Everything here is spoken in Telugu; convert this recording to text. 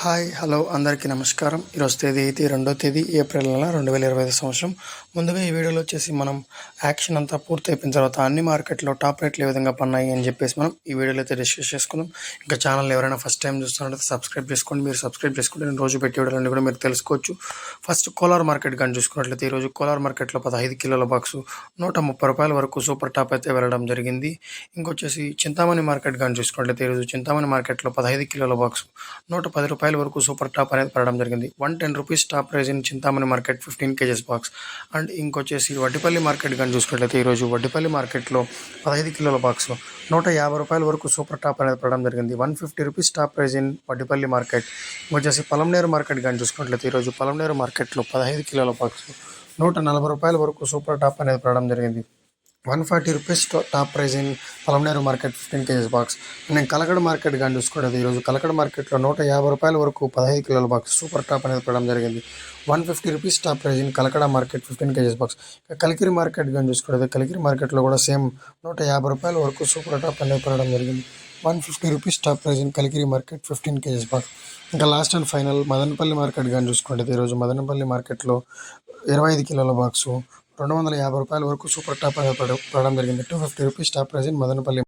హాయ్ హలో అందరికీ నమస్కారం. ఈరోజు తేదీ అయితే రెండో తేదీ ఏప్రిల్ నెల రెండు వేల ఇరవై ఐదు సంవత్సరం. ముందుగా ఈ వీడియోలో వచ్చేసి మనం యాక్షన్ అంతా పూర్తి అయిపోయిన తర్వాత అన్ని మార్కెట్లో టాప్ రేట్లు ఏ విధంగా పన్నాయి అని చెప్పేసి మనం ఈ వీడియోలో అయితే డిస్కస్ చేసుకుందాం. ఇంకా ఛానల్ ఎవరైనా ఫస్ట్ టైం చూస్తున్నట్లయితే సబ్స్క్రైబ్ చేసుకోండి. మీరు సబ్స్క్రైబ్ చేసుకుంటే నేను రోజు పెట్టే వీడియోలన్నీ కూడా మీరు తెలుసుకోవచ్చు. ఫస్ట్ కోలార్ మార్కెట్ కానీ చూసుకున్నట్లయితే ఈరోజు కోలార్ మార్కెట్లో పదహైదు కిలోల బాక్స్ నూట ముప్పై రూపాయల వరకు సూపర్ టాప్ అయితే వెళ్ళడం జరిగింది. ఇంకొచ్చేసి చింతామణి మార్కెట్ కానీ చూసుకున్నట్లయితే ఈరోజు చింతామణి మార్కెట్లో పదహైదు కిలోల బాక్స్ నూట పది రూపాయలు వరకు సూపర్ టాప్ అనేది పడడం జరిగింది. One ten rupees top price in Chintamani market fifteen KGs box. And ఇంకొచ్చేసి Vaddipalli market కానీ చూసుకున్నట్లయితే ఈరోజు వడ్డిపల్లి మార్కెట్లో పదహైదు కిలోల బాక్స్ నూట యాభై రూపాయల వరకు సూపర్ టాప్ అనేది పడడం జరిగింది. One fifty rupees top price in Vaddipalli market. వచ్చేసి పలంనేరు మార్కెట్ కానీ చూసుకున్నట్లయితే ఈరోజు పలంనేరు మార్కెట్లో పదహైదు కిలోల బాక్స్ నూట నలభై రూపాయల వరకు సూపర్ టాప్ అనేది పడడం జరిగింది. One forty rupees top price in Palamaneru market fifteen kgs box. నేను కలకడ మార్కెట్ కానీ చూసుకోవడం ఈరోజు కలకడ మార్కెట్లో నూట యాభై రూపాయల వరకు పదహైదు కిలోల బాక్స్ సూపర్ టాప్ అనేది పడడం జరిగింది. One fifty rupees top price in Kalakada market fifteen kgs box. Kalikiri market కానీ చూసుకోవడం కలికిరి మార్కెట్లో కూడా సేమ్ నూట యాభై రూపాయల వరకు సూపర్ టాప్ అనేది పడడం జరిగింది. One fifty rupees top price in Kalikiri market fifteen kgs box. ఇంకా last and final Madanapalli market కానీ చూసుకోండి. ఈరోజు మదనపల్లి మార్కెట్లో ఇరవై ఐదు కిలోల బాక్సు రెండు వందల యాభై రూపాయల వరకు సూపర్ టాప్ అనేది పడడం జరిగింది. Two fifty rupees top price Madanapalli